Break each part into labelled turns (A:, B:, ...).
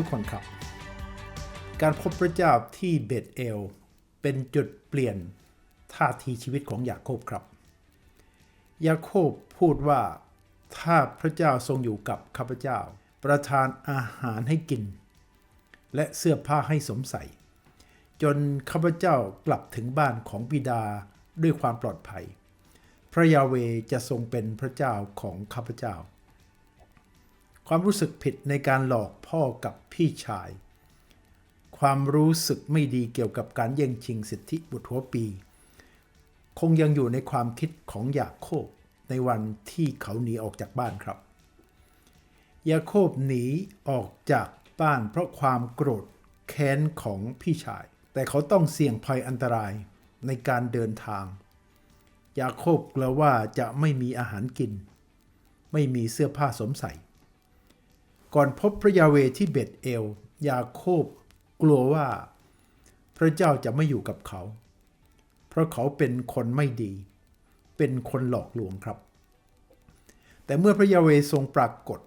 A: ทุกคนครับ การพบพระเจ้าที่เบธเอล เป็นจุดเปลี่ยนท่าทีชีวิตของยาโคบครับ ยาโคบพูดว่าถ้าพระเจ้าทรงอยู่กับข้าพเจ้า ประทานอาหารให้กิน และเสื้อผ้าให้สวมใส่ จนข้าพเจ้ากลับถึงบ้านของบิดาด้วยความปลอดภัย พระยาเวจะทรงเป็นพระเจ้าของข้าพเจ้า ความรู้สึกผิดในการหลอกพ่อกับพี่ชาย ความรู้สึกไม่ดีเกี่ยวกับการแย่งชิงสิทธิบุตรหัวปี คงยังอยู่ในความคิดของยาโคบในวันที่เขาหนีออกจากบ้านครับ ยาโคบหนีออกจากบ้านเพราะความโกรธแค้นของพี่ชาย แต่เขาต้องเสี่ยงภัยอันตรายในการเดินทาง ยาโคบกลัวว่าจะไม่มีอาหารกิน ไม่มีเสื้อผ้าสวมใส่ ก่อนพบพระยาเวที่เบตเอล ยาโคบกลัวว่า พระเจ้าจะไม่อยู่กับเขา เพราะเขาเป็นคนไม่ดี เป็นคนหลอกลวงครับ แต่เมื่อพระยาเวทรงปรากฏ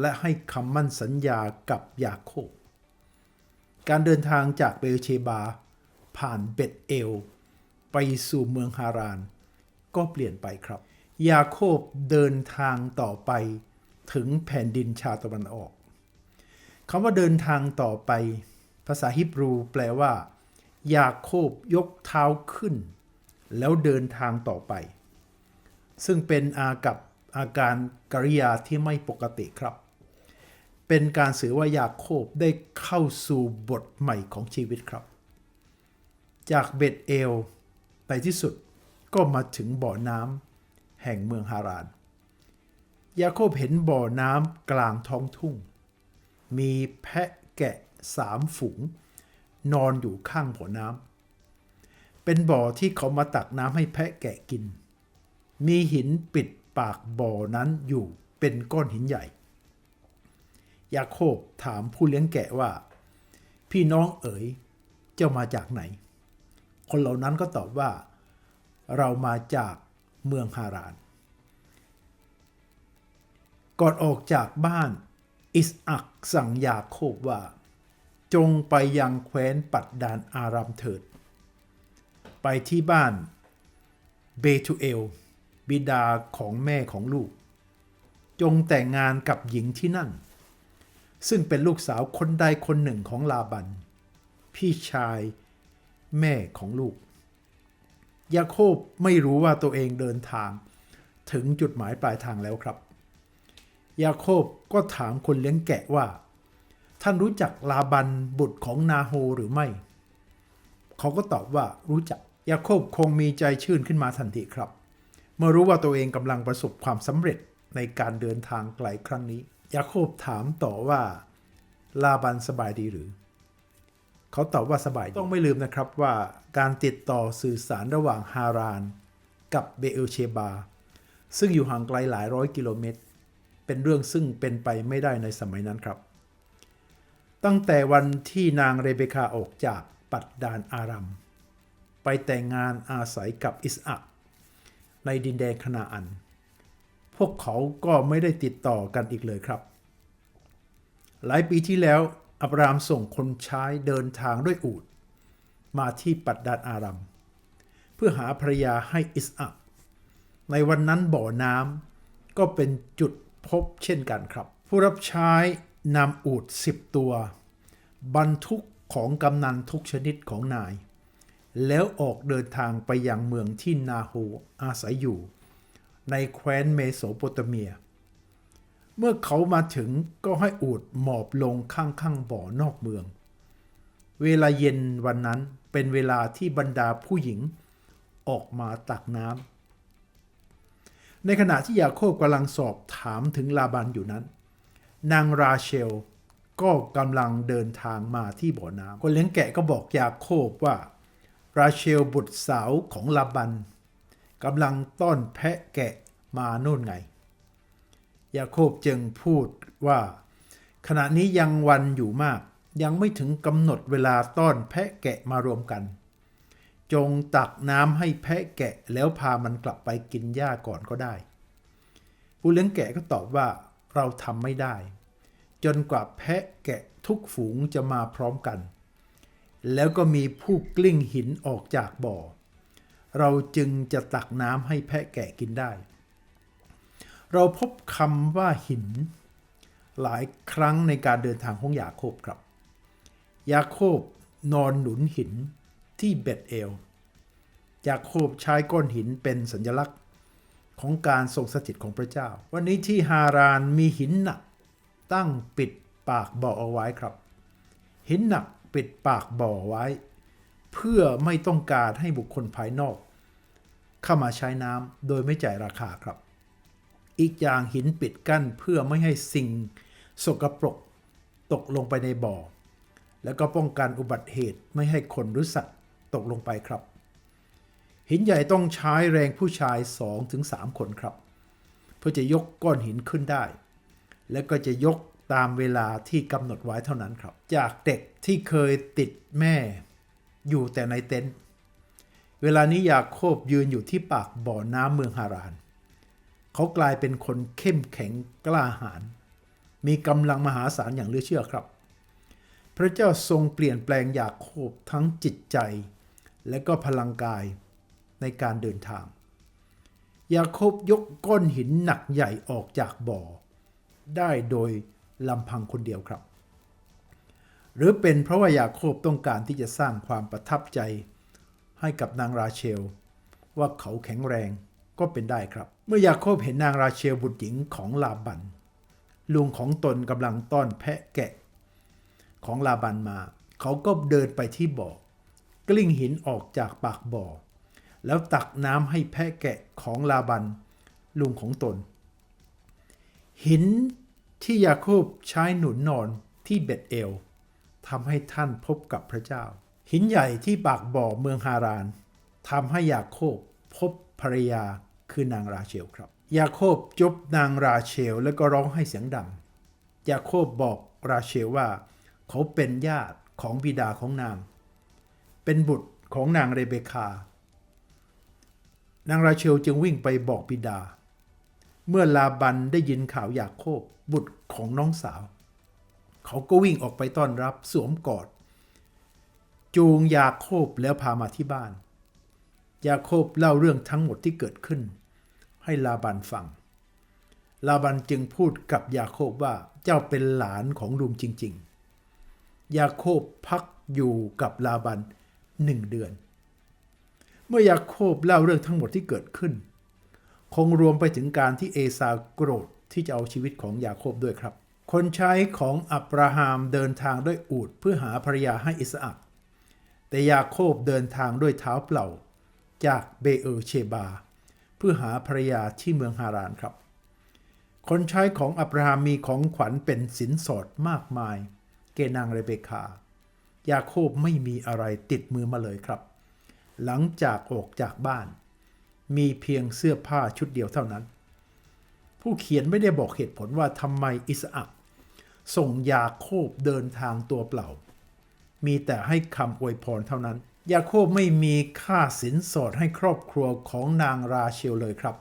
A: และให้คำมั่นสัญญากับยาโคบ การเดินทางจากเบลเชบา ผ่านเบตเอล ไปสู่เมืองฮาราน ก็เปลี่ยนไปครับ ยาโคบเดินทางต่อไป ถึงแผ่นดินชาวตะวันออกคำว่าเดินทางต่อไป ภาษาฮิบรูแปลว่า ยาโคบยกเท้าขึ้น แล้วเดินทางต่อไป ซึ่งเป็นอากับอาการกริยาที่ไม่ปกติครับ เป็นการสื่อว่ายาโคบได้เข้าสู่บทใหม่ของชีวิตครับ จากเบตเอลในที่สุดก็มาถึงบ่อน้ำแห่งเมืองฮาราน ยาโคบเห็นบ่อน้ำกลางท้องทุ่ง มีแพะแกะสามฝูง นอนอยู่ข้างบ่อน้ำ เป็นบ่อที่เขามาตักน้ำให้แพะแกะกิน มีหินปิดปากบ่อนั้นอยู่เป็นก้อนหินใหญ่ ยาโคบถามผู้เลี้ยงแกะว่า พี่น้องเอ๋ยเจ้ามาจากไหน คนเหล่านั้นก็ตอบว่า เรามาจากเมืองฮาราน ก่อนออกจากบ้าน อิสอักสั่งยาโคบว่า จงไปยังแคว้นปัดดานอารามเถิด ไปที่บ้านเบทูเอล บิดาของแม่ของลูก จงแต่งงานกับหญิงที่นั่น ซึ่งเป็นลูกสาวคนใดคนหนึ่งของลาบัน พี่ชายแม่ของลูก ยาโคบไม่รู้ว่าตัวเองเดินทางถึงจุดหมายปลายทางแล้วครับ ยาโคบก็ถามคนเลี้ยงแกะว่า ท่านรู้จักลาบันบุตรของนาโฮหรือไม่ เขาก็ตอบว่ารู้จัก ยาโคบคงมีใจชื่นขึ้นมาทันทีครับ เมื่อรู้ว่าตัวเองกำลังประสบความสำเร็จในการเดินทางไกลครั้งนี้ ยาโคบถามต่อว่า ลาบันสบายดีหรือ เขาตอบว่าสบายดีต้องไม่ลืมนะครับว่าการติดต่อสื่อสารระหว่างฮาราน กับเบเอลเชบา ซึ่งอยู่ห่างไกลหลายร้อยกิโลเมตร เป็นเรื่องซึ่งเป็นไปไม่ได้ในสมัยนั้นครับ ตั้งแต่วันที่นางเรเบคาออกจากปัดดานอารัม ไปแต่งงานอาศัยกับอิสอักในดินแดนคณาอัน พวกเขาก็ไม่ได้ติดต่อกันอีกเลยครับ หลายปีที่แล้วอับรามส่งคนใช้เดินทางด้วยอูฐมาที่ปัดดานอารัม เพื่อหาภรรยาให้อิสอักในวันนั้นบ่อน้ำก็เป็นจุด พบเช่นกันครับ ผู้รับใช้นำอูฐสิบตัว บรรทุกของกำนันทุกชนิดของนาย แล้วออกเดินทางไปยังเมืองที่นาโฮอาศัยอยู่ ในแคว้นเมโสโปเตเมีย เมื่อเขามาถึงก็ให้อูดหมอบลงข้างๆบ่อนอกเมือง เวลาเย็นวันนั้นเป็นเวลาที่บรรดาผู้หญิงออกมาตักน้ำ ในขณะที่ยาโคบกำลังสอบถามถึงลาบันอยู่นั้น นางราเชลก็กำลังเดินทางมาที่บ่อน้ำคนเลี้ยงแกะก็บอกยาโคบว่า ราเชลบุตรสาวของลาบันกำลังต้อนแพะแกะมาโน่นไง ยาโคบจึงพูดว่า ขณะนี้ยังวันอยู่มาก ยังไม่ถึงกำหนดเวลาต้อนแพะแกะมารวมกัน จงตักน้ำให้แพะแกะแล้วพามันกลับไปกินหญ้าก่อนก็ได้ ผู้เลี้ยงแกะก็ตอบว่าเราทำไม่ได้ จนกว่าแพะแกะทุกฝูงจะมาพร้อมกัน แล้วก็มีผู้กลิ้งหินออกจากบ่อ เราจึงจะตักน้ำให้แพะแกะกินได้ เราพบคำว่าหิน หลายครั้งในการเดินทางของยาโคบครับ ยาโคบนอนหนุนหิน ที่เบ็ดเอลยาโคบใช้ก้อนหินเป็นสัญลักษณ์ของการทรงสถิตของพระเจ้า วันนี้ที่ฮารานมีหินหนัก ตั้งปิดปากบ่อเอาไว้ครับ หินหนักปิดปากบ่อไว้ เพื่อไม่ต้องการให้บุคคลภายนอก เข้ามาใช้น้ำโดยไม่จ่ายราคาครับ อีกอย่างหินปิดกั้นเพื่อไม่ให้สิ่งสกปรกตกลงไปในบ่อ แล้วก็ป้องกันอุบัติเหตุไม่ให้คนหรือสัตว์ ตกลงไปครับ หินใหญ่ต้องใช้แรงผู้ชาย 2-3 คนครับ เพื่อจะยกก้อนหินขึ้นได้ และก็จะยกตามเวลาที่กำหนดไว้เท่านั้นครับ จากเด็กที่เคยติดแม่อยู่แต่ในเต็นท์เวลานี้ยาโคบยืนอยู่ที่ปากบ่อน้ำเมืองฮาราน เขากลายเป็นคนเข้มแข็งกล้าหาญ มีกำลังมหาศาลอย่างเหลือเชื่อครับ พระเจ้าทรงเปลี่ยนแปลงยาโคบทั้งจิตใจ และก็พลังกายในการเดินทาง ยาโคบยกก้อนหินหนักใหญ่ออกจากบ่อ ได้โดยลำพังคนเดียวครับ หรือเป็นเพราะว่ายาโคบต้องการที่จะสร้างความประทับใจให้กับนางราเชล ว่าเขาแข็งแรงก็เป็นได้ครับ เมื่อยาโคบเห็นนางราเชลบุตรหญิงของลาบัน ลุงของตนกำลังต้อนแพะแกะ ของลาบันมา เขาก็เดินไปที่บ่อ กลิ้งหินออกจากปากบ่อ แล้วตักน้ำให้แพะแกะของลาบัน ลุงของตน หินที่ยาโคบใช้หนุนนอนที่เบ็ดเอลทำให้ท่านพบกับพระเจ้า หินใหญ่ที่ปากบ่อเมืองฮารานทำให้ยาโคบพบภรรยาคือนางราเชลครับ ยาโคบจบนางราเชลแล้วก็ร้องให้เสียงดัง ยาโคบบอกราเชลว่า เขาเป็นญาติของบิดาของนาง เป็นบุตรของนางเรเบคา นางราเชลจึงวิ่งไปบอกบิดา เมื่อลาบันได้ยินข่าวยาโคบบุตรของน้องสาว เขาก็วิ่งออกไปต้อนรับสวมกอด จูงยาโคบแล้วพามาที่บ้าน ยาโคบเล่าเรื่องทั้งหมดที่เกิดขึ้น ให้ลาบันฟัง ลาบันจึงพูดกับยาโคบว่าเจ้าเป็นหลานของลุงจริง ๆ ยาโคบพักอยู่กับลาบัน หนึ่งเดือน เมื่อยาโคบเล่าเรื่องทั้งหมดที่เกิดขึ้น คงรวมไปถึงการที่เอซาโกรธที่จะเอาชีวิตของยาโคบด้วยครับ คนใช้ของอับราฮัมเดินทางด้วยอูฐเพื่อหาภรรยาให้อิสอักแต่ยาโคบเดินทางด้วยเท้าเปล่า จากเบเออเชบา เพื่อหาภรรยาที่เมืองฮารานครับ คนใช้ของอับราฮัมมีของขวัญเป็นสินสอดมากมาย เกนางเรเบคา ยาโคบไม่มีอะไรติดมือมาเลยครับ หลังจากออกจากบ้าน มีเพียงเสื้อผ้าชุดเดียวเท่านั้น ผู้เขียนไม่ได้บอกเหตุผลว่าทำไมอิสอักส่งยาโคบเดินทางตัวเปล่า มีแต่ให้คำอวยพรเท่านั้น ยาโคบไม่มีค่าสินสอดให้ครอบครัวของนางราเชลเลยครับ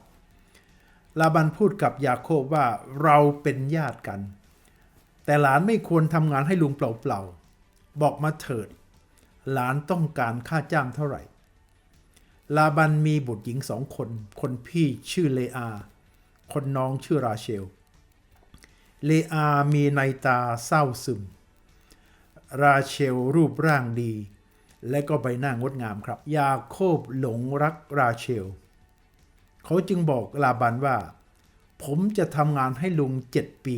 A: ลาบันพูดกับยาโคบว่าเราเป็นญาติกัน แต่หลานไม่ควรทำงานให้ลุงเปล่าๆ บอกมาเถิด หลานต้องการค่าจ้างเท่าไหร่ ลาบันมีบุตรหญิงสองคน คนพี่ชื่อเลอา คนน้องชื่อราเชล เลอามีในตาเศร้าซึม ราเชลรูปร่างดี และก็ใบหน้างดงามครับ ยาโคบหลงรักราเชล เขาจึงบอกลาบันว่า ผมจะทำงานให้ลุงเจ็ดปี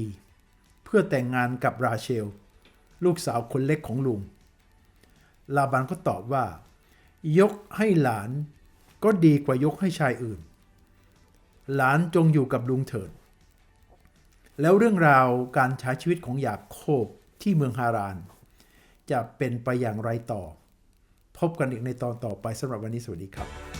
A: เพื่อแต่งงานกับราเชล ลูกสาวคนเล็กของลุง ลาบันก็ตอบว่า ยกให้หลานก็ดีกว่ายกให้ชายอื่น หลานจงอยู่กับลุงเถิด แล้วเรื่องราวการใช้ชีวิตของยาโคบที่เมืองฮาราน จะเป็นไปอย่างไรต่อ พบกันอีกในตอนต่อไปสำหรับวันนี้สวัสดีครับ